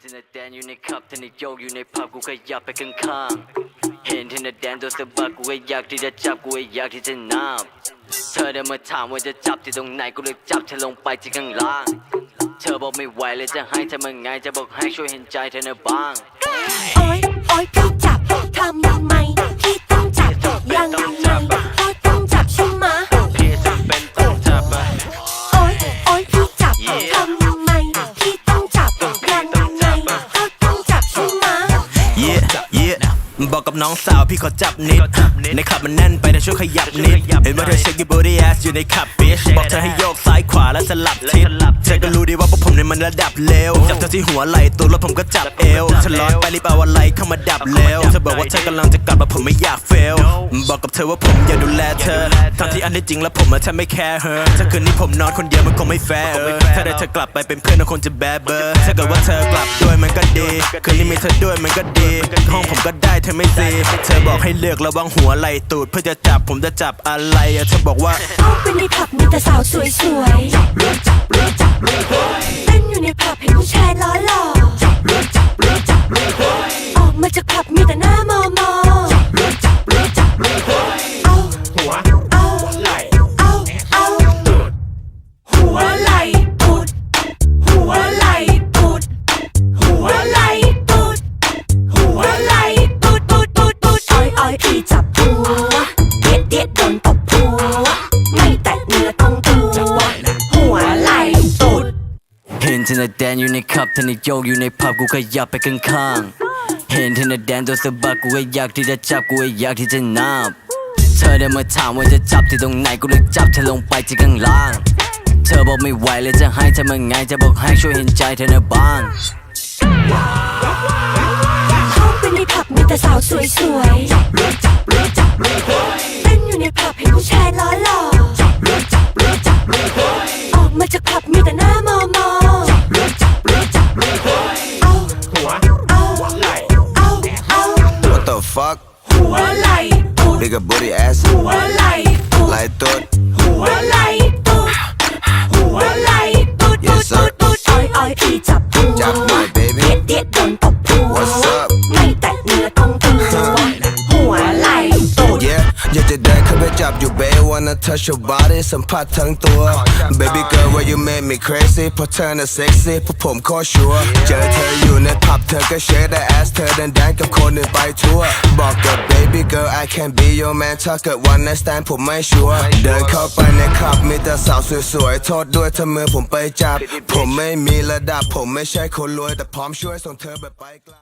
เทนแดนอยู่ในคับเทนโยกอยู่ในผับกูขยับไปข้างๆเห็นเทนแดนโดนสะบัดกูก็อยากที่จะจับกูก็อยากที่จะนับเธอเดินมาถามว่าจะจับที่ตรงไหนกูเลยจับเธอลงไปที่ข้างล่าง เธอบอกไม่ไหวเลยจะให้เธอมาไงจะบอกให้ช่วยเห็นใจเธอหน่อยบ้างโอ๊ยโอ๊ยพี่จับทำไมพี่ต้องจับยังไงก็ต้อง บอกกับน้องสาวพี่ขอจับนิด ในขับมันแน่นไปแต่ช่วยขยับนิด เห็นว่าเธอเช็คยูบอดี้แอสอยู่ในขับบิชบอกเธอให้โยกซ้ายขวาแล้วสลับทิศเธอก็รู้ดีว่าพวกผมเนี่ยมันระดับเลวจับเธอที่หัวไหล่ตัวแล้วผมก็จับเอวเธอร้อนไปรีบเอาอะไรเข้ามาดับเร็วเธอบอกว่าเธอกำลังจะกลับมาผมไม่อยากเฟลบอกกับเธอว่าผมอยากดูแลเธอทั้งที่อันที่จริงแล้วผมอะแทบไม่แคร์เธอถ้าคืนนี้ผมนอนคนเดียวมันคงไม่แฟร์เออถ้าได้เธอกลับไปเป็นเพื่อนก็คงจะแบดเบอร์ถ้าเกิดว่าเธอกลับด้วยมันก็ดีคืนนี้มีเธอด้วยมันก็ดีห้องผมก็ได้เธอไม่ซีเธอบอกให้เลือกระวังหัวไหล่ตูด เพื่อจะจับผมจะจับอะไรอะเธอบอกว่าเอาไปในผับมีแต่สาวสวยๆจับเรือจับเรือจับเรือเต้นอยู่ในผับ เดียดเดียดโดนตบหัว ไม่แตะเนื้อต้องตัวหัวไหลตูดเห็นเทนแดนอยู่ในคับเทนโยกอยู่ในผับกูขยับไปข้างๆเห็นเทนแดนโดนสะบัดกูก็อยากที่จะจับกูก็อยากที่จะนับ เธอเดินมาถามว่าจะจับที่ตรงไหนกูเลยจับเธอลงไปที่ข้างล่าง เธอบอกไม่ไหวเลยจะให้เธอมาไงจะบอกให้ช่วยเห็นใจเธอหน่อยบ้างเข้าไปในผับมีแต่สาวสวยๆ มาจากผับมีแต่หน้ามอมอจับเรือจับเรือจับเรือเอาหัวเอาไหลเอาเอา What the fuck? หัวไหลตูด Bigger booty ass หัวไหลตูด like that. หัวไหล babe wanna touch your body สัมผัสทั้งตัว Baby girl why you make me crazy เพราะเธอน่ะ sexy เพราะผมโคตรชัวร์เจอเธออยู่ในผับเธอก็เชคแต่ ass เธอเดินแดนกับคนอื่นไปทั่ว บอกกับ baby girl I can be your man ถ้าเกิด one night stand ผมไม่ชัวร์เดินเข้าไปในคลับมีแต่สาวสวยๆ โทษด้วยถ้ามือผมไปจับ ผมไม่มีระดับผมไม่ใช่คนรวยแต่พร้อมช่วยส่งเธอแบบไปไกล